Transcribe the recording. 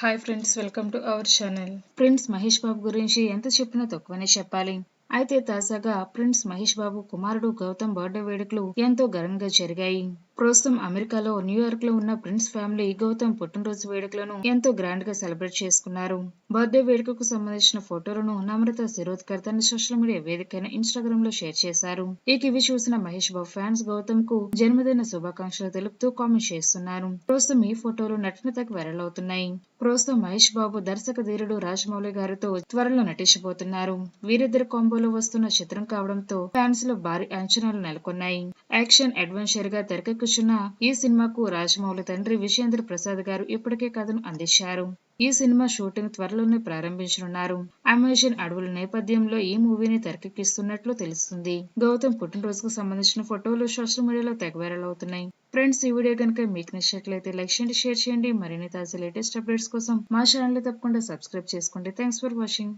Hi friends welcome to our channel prince Mahesh Babu గురించి ఎంత చెప్పినా తక్కువనే చెప్పాలి. అయితే తాజాగా ప్రిన్స్ మహేష్ బాబు కుమారుడు గౌతమ్ బర్త్డే వేడుకలు ఎంతో ఘనంగా జరిగాయి. ప్రస్తుతం అమెరికాలో న్యూయార్క్లో ఉన్న ప్రిన్స్ ఫ్యామిలీ గౌతమ్ పుట్టినరోజు వేడుకలను ఎంతో గ్రాండ్గా సెలబ్రేట్ చేసుకున్నారు. బర్త్డే వేడుకకు సంబంధించిన ఫోటోలను నమ్రత శిరోద్కర్ తన సోషల్ మీడియా వేదికైన ఇన్స్టాగ్రామ్లో షేర్ చేశారు. ఇక ఇవి చూసిన మహేష్ బాబు ఫ్యాన్స్ గౌతమ్కు జన్మదిన శుభాకాంక్షలు తెలుపుతూ కామెంట్ చేస్తున్నారు. ప్రస్తుతం ఈ ఫోటోలు నటనతకు వైరల్ అవుతున్నాయి. ప్రస్తుతం మహేష్ బాబు దర్శక ధీరుడు రాజమౌళి గారితో త్వరలో నటించబోతున్నారు. వీరిద్దరు కాంబోలో వస్తున్న చిత్రం కావడంతో ఫ్యాన్స్లో భారీ అంచనాలు నెలకొన్నాయి. యాక్షన్ అడ్వెంచర్గా తెరకెక్కు తెరకెక్కుచున్న ఈ సినిమాకు రాజమౌళి తండ్రి విజయేంద్ర ప్రసాద్ గారు ఇప్పటికే కథను అందించారు. ఈ సినిమా షూటింగ్ త్వరలోనే ప్రారంభించనున్నారు. అమెజాన్ అడవుల నేపథ్యంలో ఈ మూవీని తెరకెక్కిస్తున్నట్లు తెలుస్తుంది. గౌతమ్ పుట్టినరోజుకు సంబంధించిన ఫోటోలు సోషల్ మీడియాలో తెగ వైరల్ అవుతున్నాయి. ఫ్రెండ్స్ ఈ వీడియో కనుక మీకు నచ్చినట్లయితే లైక్ చేయండి షేర్ చేయండి. మరిన్ని తాజా లేటెస్ట్ అప్డేట్స్ కోసం మా ఛానల్ తప్పకుండా సబ్స్క్రైబ్ చేసుకోండి. Thanks for watching.